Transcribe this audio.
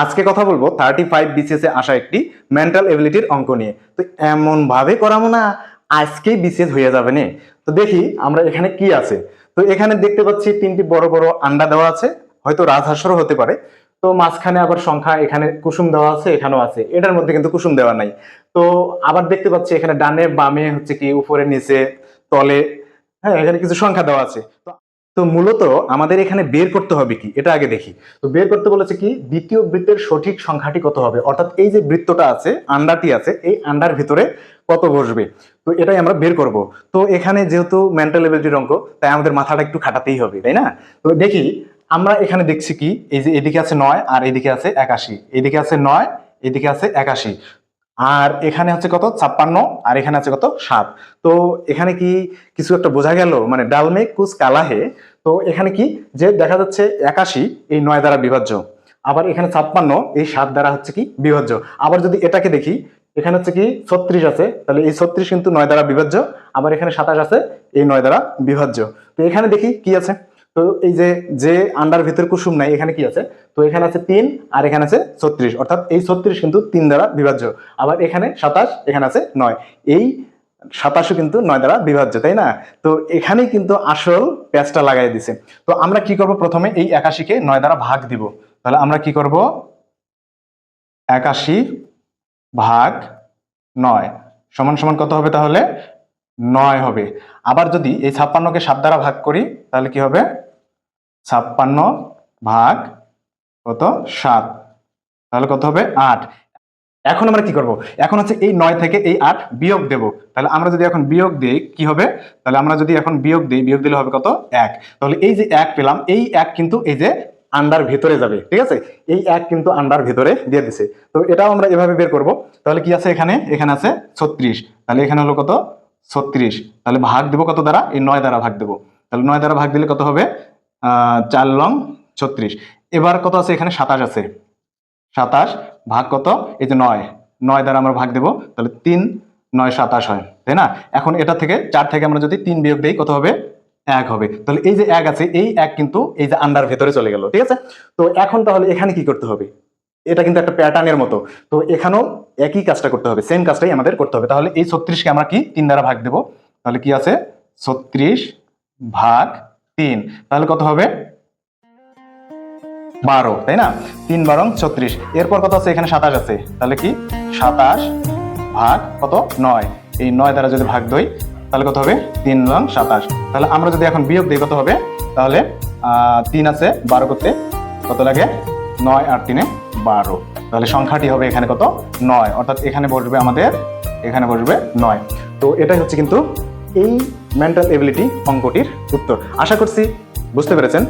আজকে কথা বলব থার্টি ফাইভ বিসিএস আসা একটি মেন্টাল এবিলিটির অঙ্ক নিয়ে। তো এমন ভাবে করাবো না, আজকেই বিসিএস হয়ে যাবে না। তো দেখি আমরা এখানে কি আছে। তো এখানে দেখতে পাচ্ছি তিনটি বড় বড় আন্ডা দেওয়া আছে, হয়তো রাজহাঁসরও হতে পারে। তো মাঝখানে আবার সংখ্যা, এখানে কুসুম দেওয়া আছে, এখানেও আছে। এটার মধ্যে কিন্তু কুসুম দেওয়া নাই। তো আবার দেখতে পাচ্ছি এখানে ডানে বামে হচ্ছে কি, উপরে, নিচে, তলে হ্যাঁ এখানে কিছু সংখ্যা দেওয়া আছে। তো তো মূলত আমাদের এখানে বের করতে হবে কি? এটা আগে দেখি। তো বের করতে বলেছে কি? দ্বিতীয় বৃত্তের সঠিক সংখ্যাটি কত হবে? অর্থাৎ এই যে বৃত্তটা আছে, আন্ডারটি আছে, এই আন্ডার ভিতরে কত বসবে? তো এটাই আমরা বের করব। তো এখানে যেহেতু মেন্টাল এবিলিটির অঙ্ক, তাই আমাদের মাথাটা একটু খাটাতেই হবে, তাই না? তো দেখি, আমরা এখানে দেখছি কি? এই যে এদিকে আছে নয় আর এদিকে আছে একাশি। এদিকে আছে নয়, এদিকে আছে একাশি। আর এখানে হচ্ছে কত? ছাপ্পান্ন, আর এখানে আছে কত? সাত। তো এখানে কি কিছু একটা বোঝা গেল? মানে ডালমে কুচ কালাহে। তো এখানে কি? যে দেখা যাচ্ছে একাশি, এই নয় দ্বারা বিভাজ্য আবার এখানে ছাপ্পান্ন, এই সাত দ্বারা হচ্ছে কি? বিভাজ্য আবার যদি এটাকে দেখি, এখানে হচ্ছে কি? ছত্রিশ আছে। তাহলে এই ছত্রিশ কিন্তু নয় দ্বারা বিভাজ্য আবার এখানে সাতাশ আছে, এই নয় দ্বারা বিভাজ্য তো এখানে দেখি কি আছে? তো এই যে যে আন্ডার ভিতরে কুসুম নাই, এখানে কি আছে? তো এখানে আছে তিন, আর এখানে আছে ছত্রিশ। অর্থাৎ এই ছত্রিশ কিন্তু তিন দ্বারা বিভাজ্য। আবার এখানে সাতাশ, এখানে আছে নয়। এই সাতাশও কিন্তু নয় দ্বারা বিভাজ্য, তাই না? তো এখানেই কিন্তু আসল প্যাচটা লাগাই দিছে। তো আমরা কি করব প্রথমে এই একাশিকে নয় দ্বারা ভাগ দিব। তাহলে আমরা কি করব? একাশি ভাগ নয়। সমান সমান কত হবে তাহলে? নয় হবে। আবার যদি এই ছাপ্পান্নকে সাত দ্বারা ভাগ করি, তাহলে কি হবে? ছাপ্পান্ন ভাগ কত? সাত। তাহলে কত হবে? আট। এখন আমরা কি করব? এখন হচ্ছে এই নয় থেকে এই আট বিয়োগ দেব। তাহলে আমরা যদি এখন বিয়োগ দিই, কি হবে? তাহলে আমরা যদি এখন বিয়োগ দিই, বিয়োগ দিলে হবে কত? এক। তাহলে এই যে এক পেলাম, এই এক কিন্তু এই যে আন্ডার ভিতরে যাবে, ঠিক আছে? এই এক কিন্তু আন্ডার ভিতরে দিয়ে দিছে। তো এটাও আমরা এভাবে বের করব। তাহলে কি আছে এখানে? এখানে আছে ছত্রিশ। তাহলে এখানে হলো কত? ছত্রিশ। তাহলে ভাগ দেবো কত দ্বারা? এই নয় দ্বারা ভাগ দেবো। তাহলে নয় দ্বারা ভাগ দিলে কত হবে? চার লং ছত্রিশ। এবার কত আছে এখানে? সাতাশ আছে। সাতাশ ভাগ কত? এই যে নয়। নয় দ্বারা আমরা ভাগ দেবো। তাহলে তিন, নয়, সাতাশ হয়। তাই না? এখন এটা থেকে চার থেকে আমরা যদি তিন বিয়োগ দিই কত হবে? এক হবে। তাহলে এই যে এক আছে, এই এক কিন্তু এই যে আন্ডার ভেতরে চলে গেল। ঠিক আছে? তো এখন তাহলে এখানে কি করতে হবে? এটা কিন্তু একটা প্যাটার্নের মতো। তো এখানেও একই কাজটা করতে হবে সেম কাজটাই আমাদের করতে হবে। তাহলে এই ছত্রিশকে আমরা কি তিন দ্বারা ভাগ দেবো? তাহলে কি আছে? ছত্রিশ ভাগ তিন। তাহলে কত হবে? বারো, তাই না? তিন বারং ছত্রিশ। এরপর কত আছে? এখানে সাতাশ আছে। তাহলে কি? সাতাশ ভাগ কত? নয়। এই নয় দ্বারা যদি ভাগ দই, তাহলে কত হবে? তিন রং সাতাশ। তাহলে আমরা যদি এখন বিয়োগ দিই, কত হবে? তাহলে তিন আছে, বারো করতে কত লাগে? নয় আর তিনে বারো। তাহলে সংখ্যাটি হবে এখানে কত? নয়। অর্থাৎ এখানে বসবে আমাদের, এখানে বসবে নয়। তো এটাই হচ্ছে কিন্তু এই মেন্টাল এবিলিটি অঙ্কটির উত্তর। আশা করছি বুঝতে পেরেছেন।